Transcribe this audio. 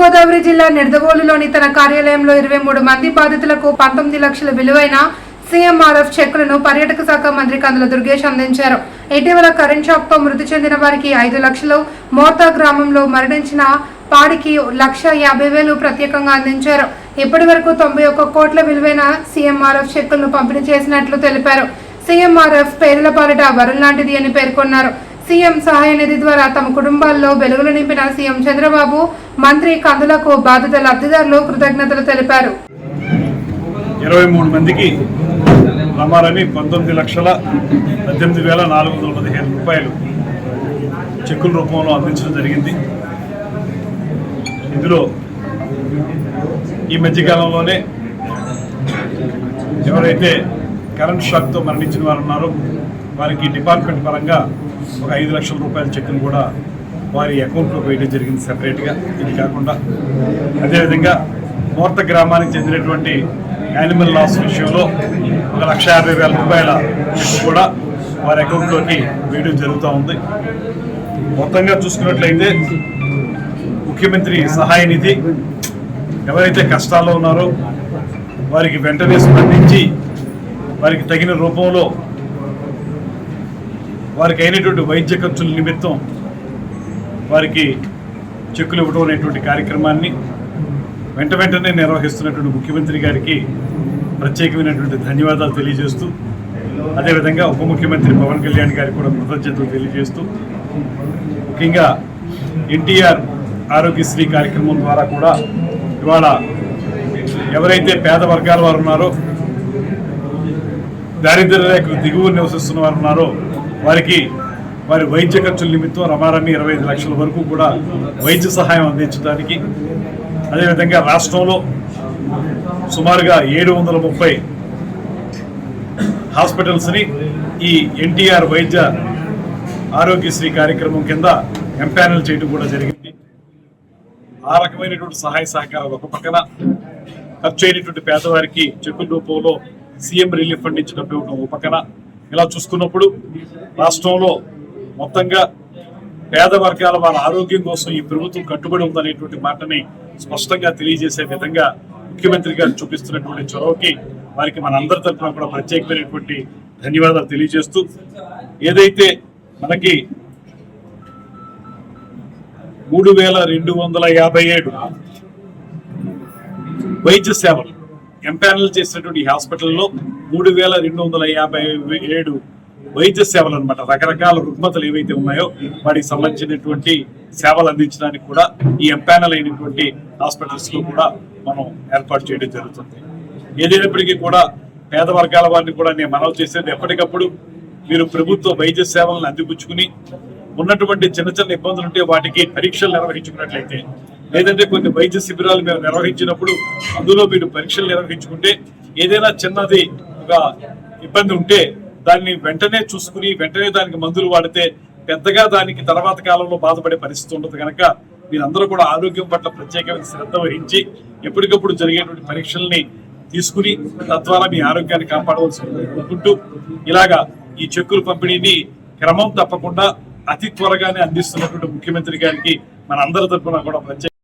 తూర్పుగోదావరి జిల్లా నిడదవోలులోని తన కార్యాలయంలో ఇరవై మూడు మంది బాధితులకు పంతొమ్మిది లక్షల విలువైన సీఎంఆర్ఎఫ్ చెక్కులను పర్యాటక శాఖ మంత్రి కందుల దుర్గేష్ అందించారు. ఇటీవల కరెంట్ షాక్తో మృతి చెందిన వారికి ఐదు లక్షలు మోర్తా గ్రామంలో మరణించిన పాడికి లక్ష యాభై వేలు ప్రత్యేకంగా అందించారు. ఇప్పటి వరకు తొంభై ఒక్క కోట్ల విలువైన సీఎంఆర్ఎఫ్ చెక్కులను పంపిణీ చేసినట్లు తెలిపారు. సీఎంఆర్ఎఫ్ పేర్ల పాలిట వరం లాంటిది అని పేర్కొన్నారు. సీఎం సహాయ నిధి ద్వారా తమ కుటుంబాల్లో వెలుగులు నింపిన సీఎం చంద్రబాబు మంత్రి కందులకు బాధిత లబ్ధిదారులు కృతజ్ఞతలు తెలిపారు. ఇరవై మూడు మందికి రమారని పంతొమ్మిది లక్షల పద్దెనిమిది వేల నాలుగు వందల పదిహేను రూపాయలు చెక్కుల రూపంలో అందించడం జరిగింది. ఇందులో ఈ మధ్యకాలంలోనే ఎవరైతే కరెంట్ షాక్తో మరణించిన వారు ఉన్నారో వారికి డిపార్ట్మెంట్ పరంగా ఒక ఐదు లక్షల రూపాయల చెక్కును కూడా వారి అకౌంట్లో వేయడం జరిగింది సపరేట్గా ఇది కాకుండా అదేవిధంగా మూర్త గ్రామానికి చెందినటువంటి యానిమల్ లాస్ విషయంలో ఒక లక్ష యాభై వేల రూపాయల కూడా వారి అకౌంట్లోకి వేయడం జరుగుతూ ఉంది. మొత్తంగా చూసుకున్నట్లయితే ముఖ్యమంత్రి సహాయ నిధి ఎవరైతే కష్టాల్లో ఉన్నారో వారికి వెంటనే స్పందించి వారికి తగిన రూపంలో వారికి అయినటువంటి వైద్య ఖర్చుల నిమిత్తం వారికి చెక్కులు ఇవ్వడం అనేటువంటి కార్యక్రమాన్ని వెంట వెంటనే నిర్వహిస్తున్నటువంటి ముఖ్యమంత్రి గారికి ప్రత్యేకమైనటువంటి ధన్యవాదాలు తెలియజేస్తూ అదేవిధంగా ఉప ముఖ్యమంత్రి పవన్ కళ్యాణ్ గారికి కూడా కృతజ్ఞతలు తెలియజేస్తూ ముఖ్యంగా ఎన్టీఆర్ ఆరోగ్యశ్రీ కార్యక్రమం ద్వారా కూడా ఇవాళ ఎవరైతే పేద వర్గాల వారు ఉన్నారో దారిద్ర్య రేఖకు దిగువ నివసిస్తున్న వారు ఉన్నారో వారికి వారి వైద్య ఖర్చుల నిమిత్తం రమారమి ఇరవై ఐదు లక్షల వరకు కూడా వైద్య సహాయం అందించడానికి అదేవిధంగా రాష్ట్రంలో సుమారుగా ఏడు వందల ముప్పై హాస్పిటల్స్ని ఈ ఎన్టీఆర్ వైద్య ఆరోగ్యశ్రీ కార్యక్రమం కింద ఎంపానల్ చేయడం కూడా జరిగింది. ఆ రకమైనటువంటి సహాయ సహకారాలు ఒక పక్కన ఖర్చు అయినటువంటి పేదవారికి చెక్కుల రూపంలో సీఎం రిలీఫ్ ఫండ్ ఇచ్చిన ఇవ్వడం ఒక పక్కన. ఇలా చూసుకున్నప్పుడు రాష్ట్రంలో మొత్తంగా పేద వర్గాల వాళ్ళ ఆరోగ్యం కోసం ఈ ప్రభుత్వం కట్టుబడి ఉందనేటువంటి మాటని స్పష్టంగా తెలియజేసే విధంగా ముఖ్యమంత్రి గారు చూపిస్తున్నటువంటి చొరవకి వారికి మన అందరి తరఫున కూడా ప్రత్యేకమైనటువంటి ధన్యవాదాలు తెలియజేస్తూ ఏదైతే మనకి మూడు వేల రెండు వందల యాభై ఏడు వైద్య సేవలు ఎంపానల్ చేసినటువంటి హాస్పిటల్లో మూడు వేల రెండు వందల యాభై ఏడు వైద్య సేవలు అనమాట రకరకాల రుగ్మతలు ఏవైతే ఉన్నాయో వాటికి సంబంధించినటువంటి సేవలు అందించడానికి కూడా ఈ ఎంపానల్ అయినటువంటి హాస్పిటల్స్లో కూడా మనం ఏర్పాటు చేయడం జరుగుతుంది. ఏదైనప్పటికీ కూడా పేద వర్గాల వారిని కూడా నేను మనవి చేసేది ఎప్పటికప్పుడు మీరు ప్రభుత్వ వైద్య సేవలను అందిపుచ్చుకుని ఉన్నటువంటి చిన్న చిన్న ఇబ్బందులు ఉంటే వాటికి పరీక్షలు నిర్వహించుకున్నట్లయితే లేదంటే కొన్ని వైద్య శిబిరాలు మేము నిర్వహించినప్పుడు అందులో మీరు పరీక్షలు నిర్వహించుకుంటే ఏదైనా చిన్నది ఒక ఇబ్బంది ఉంటే దాన్ని వెంటనే చూసుకుని వెంటనే దానికి మందులు వాడితే పెద్దగా దానికి తర్వాత కాలంలో బాధపడే పరిస్థితి ఉండదు. కనుక మీరందరూ కూడా ఆరోగ్యం పట్ల ప్రత్యేకమైన శ్రద్ధ వహించి ఎప్పటికప్పుడు జరిగేటువంటి పరీక్షల్ని తీసుకుని తద్వారా మీ ఆరోగ్యాన్ని కాపాడవలసి కోరుకుంటూ ఇలాగా ఈ చెక్కుల పంపిణీని క్రమం తప్పకుండా అతి త్వరగానే అందిస్తున్నటువంటి ముఖ్యమంత్రి గారికి మన అందరి తరఫున కూడా ప్రత్యేక